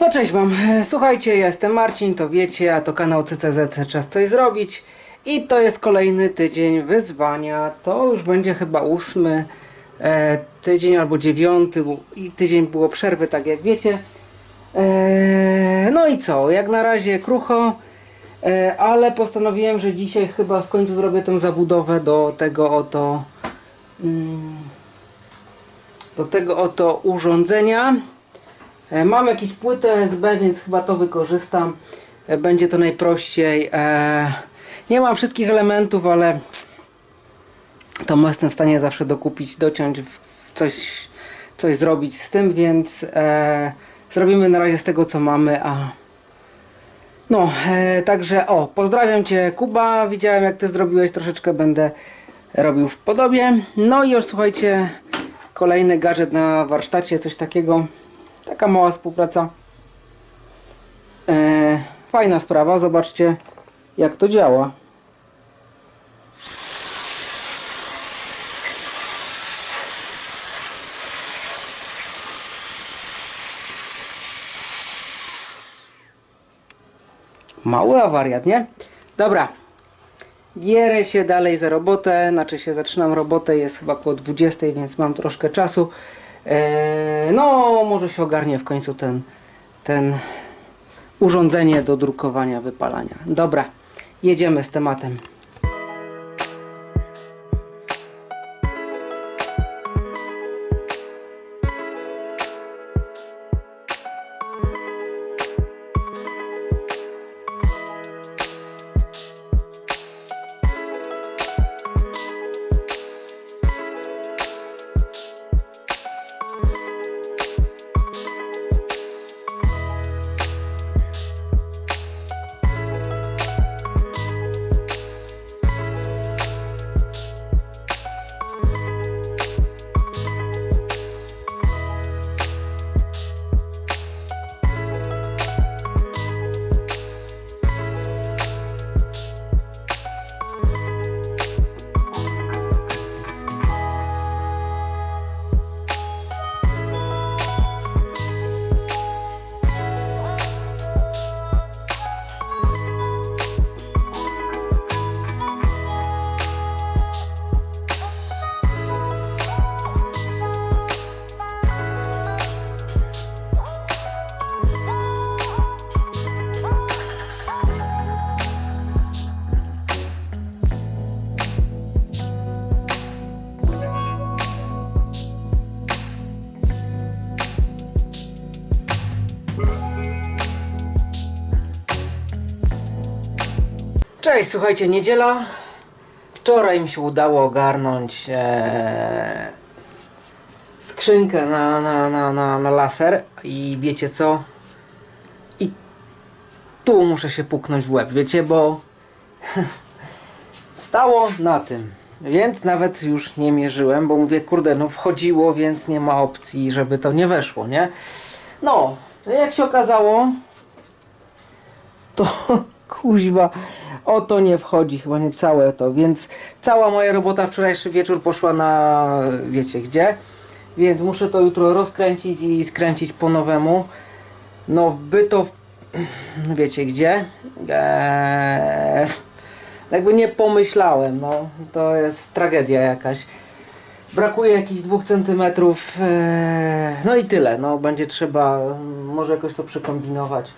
No cześć wam, słuchajcie, ja jestem Marcin, to wiecie, a to kanał CCZ Czas Coś Zrobić. I to jest kolejny tydzień wyzwania, to już będzie chyba ósmy e, tydzień albo dziewiąty i tydzień było przerwy, tak jak wiecie. E, no i co, jak na razie krucho, e, ale postanowiłem, że dzisiaj chyba w końcu zrobię tę zabudowę do tego oto do tego oto urządzenia. E, Mam jakieś płytę SB, więc chyba to wykorzystam. E, Będzie to najprościej. E, Nie mam wszystkich elementów, ale to jestem w stanie zawsze dokupić, dociąć, coś, coś zrobić z tym, więc zrobimy na razie z tego co mamy, a no, także o, pozdrawiam Cię Kuba, widziałem jak Ty zrobiłeś, troszeczkę będę robił w podobie. No i już słuchajcie, kolejny gadżet na warsztacie, coś takiego, taka mała współpraca. E, fajna sprawa, zobaczcie jak to działa. Mały awariat, nie? Dobra. Bierę się dalej za robotę, znaczy się zaczynam robotę, jest chyba około 20, więc mam troszkę czasu. Eee, no, może się ogarnie w końcu ten, ten urządzenie do drukowania, wypalania. Dobra, jedziemy z tematem. Cześć, słuchajcie, niedziela. Wczoraj mi się udało ogarnąć e, skrzynkę na, na, na, na, na laser i wiecie co? I tu muszę się puknąć w łeb, wiecie, bo stało na tym. Więc nawet już nie mierzyłem, bo mówię, kurde, no wchodziło, więc nie ma opcji, żeby to nie weszło, nie? No, jak się okazało, to kuźwa, o to nie wchodzi, chyba nie całe to, więc cała moja robota wczorajszy wieczór poszła na wiecie gdzie, więc muszę to jutro rozkręcić i skręcić po nowemu. No, by to w... wiecie gdzie. Eee, jakby nie pomyślałem, no, to jest tragedia jakaś. Brakuje jakichś dwóch centymetrów, eee, no i tyle, no będzie trzeba mm, może jakoś to przekombinować.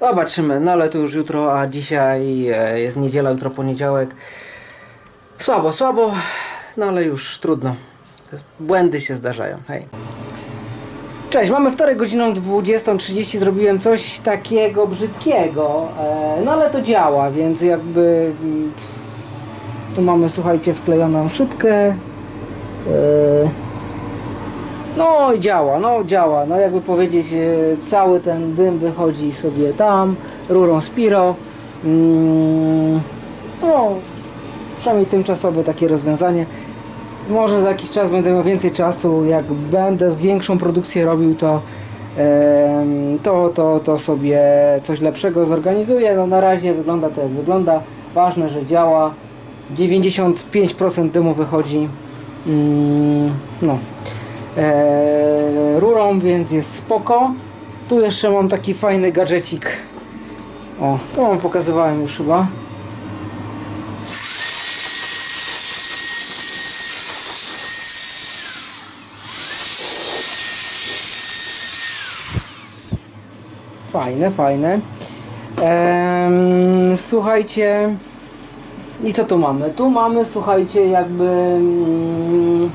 Zobaczymy, no ale to już jutro, a dzisiaj e, jest niedziela, jutro poniedziałek. Słabo, słabo, no ale już trudno. Błędy się zdarzają, hej. Cześć, mamy wtorek godziną 20.30, zrobiłem coś takiego brzydkiego, e, no ale to działa, więc jakby mm, tu mamy, słuchajcie, wklejoną szybkę. No i działa, no działa. No jakby powiedzieć, e, cały ten dym wychodzi sobie tam, rurą Spiro. Mm, no, przynajmniej tymczasowe takie rozwiązanie. Może za jakiś czas będę miał więcej czasu, jak będę większą produkcję robił, to, to, to, to sobie coś lepszego zorganizuję. No na razie wygląda to jak wygląda. Ważne, że działa. 95% dymu wychodzi mm, no, rurą, więc jest spoko. Tu jeszcze mam taki fajny gadżecik. O, to wam pokazywałem już chyba. Fajne, fajne. Em, słuchajcie. I co tu mamy? Tu mamy, słuchajcie, jakby mm,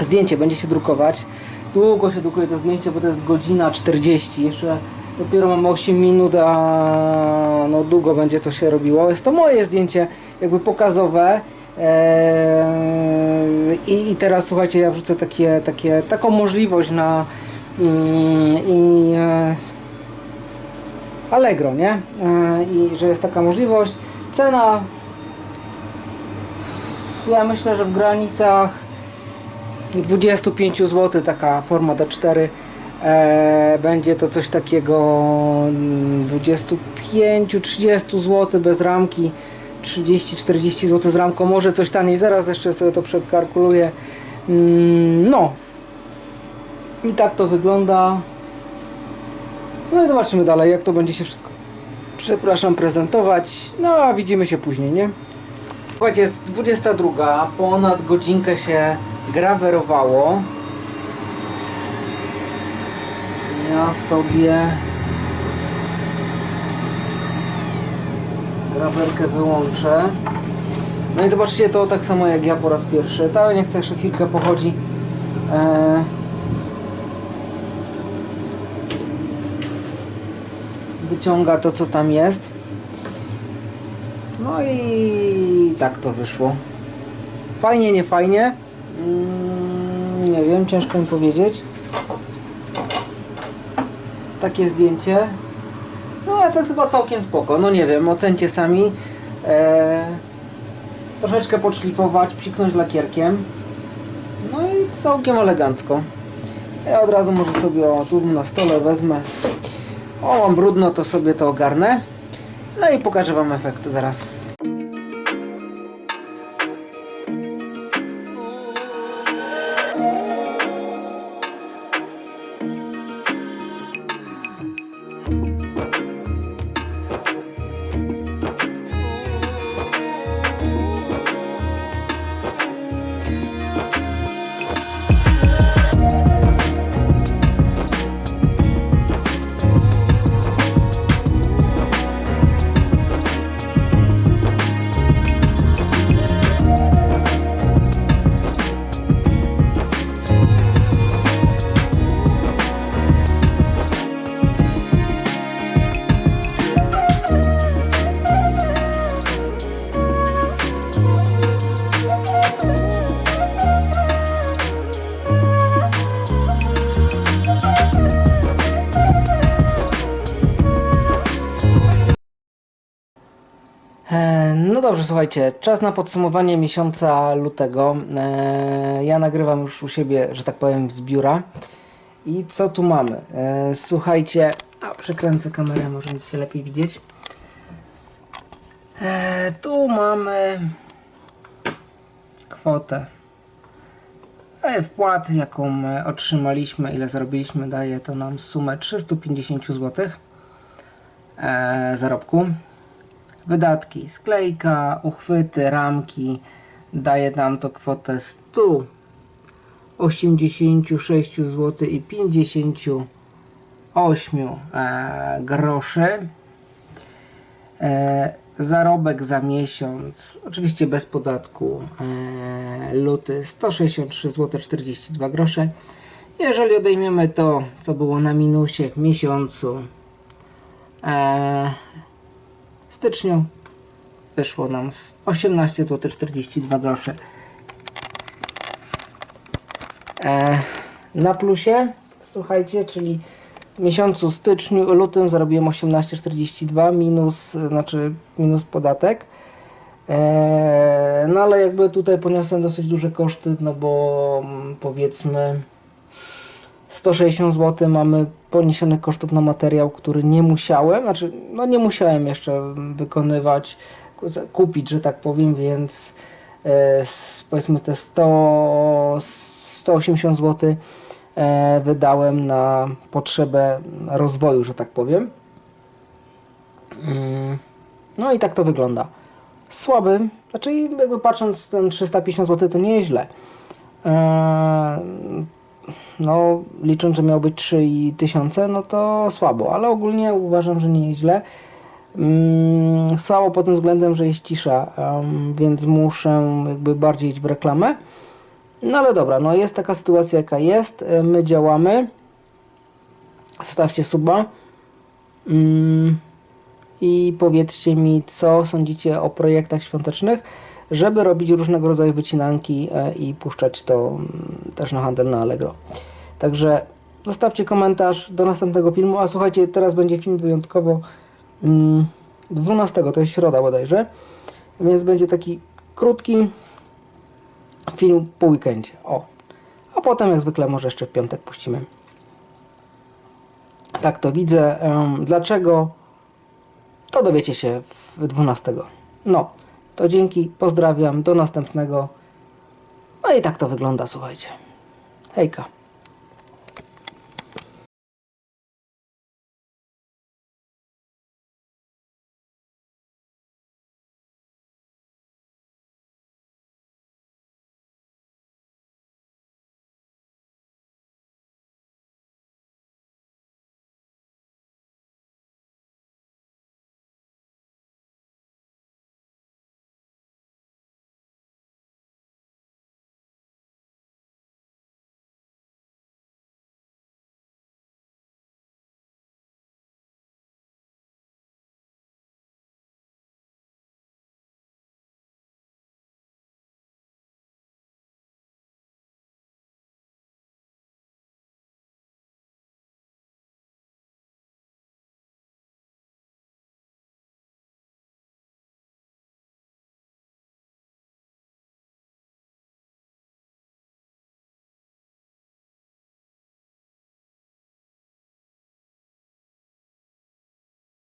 zdjęcie będzie się drukować. Długo się drukuje to zdjęcie, bo to jest godzina 40. Jeszcze dopiero mamy 8 minut, a no długo będzie to się robiło. Jest to moje zdjęcie, jakby pokazowe. Eee, i, teraz słuchajcie, ja wrzucę takie, takie, taką możliwość na mm, i e, Allegro, nie? E, I że jest taka możliwość. Cena ja myślę, że w granicach 25 zł taka forma D4 e, będzie to coś takiego mm, 25-30 zł bez ramki 30-40 zł z ramką, może coś taniej, zaraz jeszcze sobie to przekalkuluję. Mm, no. I tak to wygląda. No i zobaczymy dalej jak to będzie się wszystko przepraszam prezentować. No a widzimy się później, nie? Słuchajcie, jest 22, ponad godzinkę się grawerowało. Ja sobie grawerkę wyłączę. No i zobaczcie to tak samo jak ja po raz pierwszy. Ta nie chcę jeszcze chwilkę pochodzi. Eee, wyciąga to co tam jest. No i tak to wyszło. Fajnie, nie fajnie. Mm, nie wiem, ciężko mi powiedzieć. Takie zdjęcie. No efekt chyba całkiem spoko. No nie wiem, ocencie sami. Eee, troszeczkę podszlifować, psiknąć lakierkiem. No i całkiem elegancko. Ja od razu może sobie o, tu na stole wezmę. O, mam brudno, to sobie to ogarnę. No i pokażę Wam efekt zaraz. Dobrze, słuchajcie, czas na podsumowanie miesiąca lutego. E, Ja nagrywam już u siebie, że tak powiem, z biura. I co tu mamy? E, Słuchajcie, a przekręcę kamerę, może będziecie lepiej widzieć. E, Tu mamy kwotę wpłat, jaką otrzymaliśmy, ile zarobiliśmy, daje to nam sumę 350 zł zarobku. Wydatki, sklejka, uchwyty, ramki daje nam to kwotę 186 zł i 58 e, groszy. E, zarobek za miesiąc, oczywiście bez podatku, e, luty 163 zł 42 grosze. Jeżeli odejmiemy to, co było na minusie w miesiącu, styczniu wyszło nam z 18 zł 42 grosze. E, na plusie, słuchajcie, czyli w miesiącu styczniu, lutym zarobiłem 18,42 minus, znaczy minus podatek. E, no ale jakby tutaj poniosłem dosyć duże koszty, no bo mm, powiedzmy 160 zł mamy poniesionych kosztów na materiał, który nie musiałem, znaczy no nie musiałem jeszcze wykonywać, kupić, że tak powiem, więc e, powiedzmy te 100, 180 zł e, wydałem na potrzebę rozwoju, że tak powiem. Mm, No i tak to wygląda. Słaby, znaczy jakby patrząc ten 350 zł to nie jest źle. Eee, no licząc, że miał być 3000, no to słabo, ale ogólnie uważam, że nie jest źle. Mm, słabo pod tym względem, że jest cisza, em, więc muszę jakby bardziej iść w reklamę. No ale dobra, no jest taka sytuacja jaka jest, e, my działamy. Stawcie suba. Mm, i powiedzcie mi, co sądzicie o projektach świątecznych, żeby robić różnego rodzaju wycinanki e, i puszczać to mm, też na handel na Allegro. Także zostawcie komentarz do następnego filmu, a słuchajcie, teraz będzie film wyjątkowo mm, 12, to jest środa bodajże, więc będzie taki krótki film po weekendzie. O. A potem jak zwykle może jeszcze w piątek puścimy. Tak to widzę. Dlaczego? To dowiecie się w 12. No, to dzięki, pozdrawiam, do następnego. No i tak to wygląda, słuchajcie. Hejka.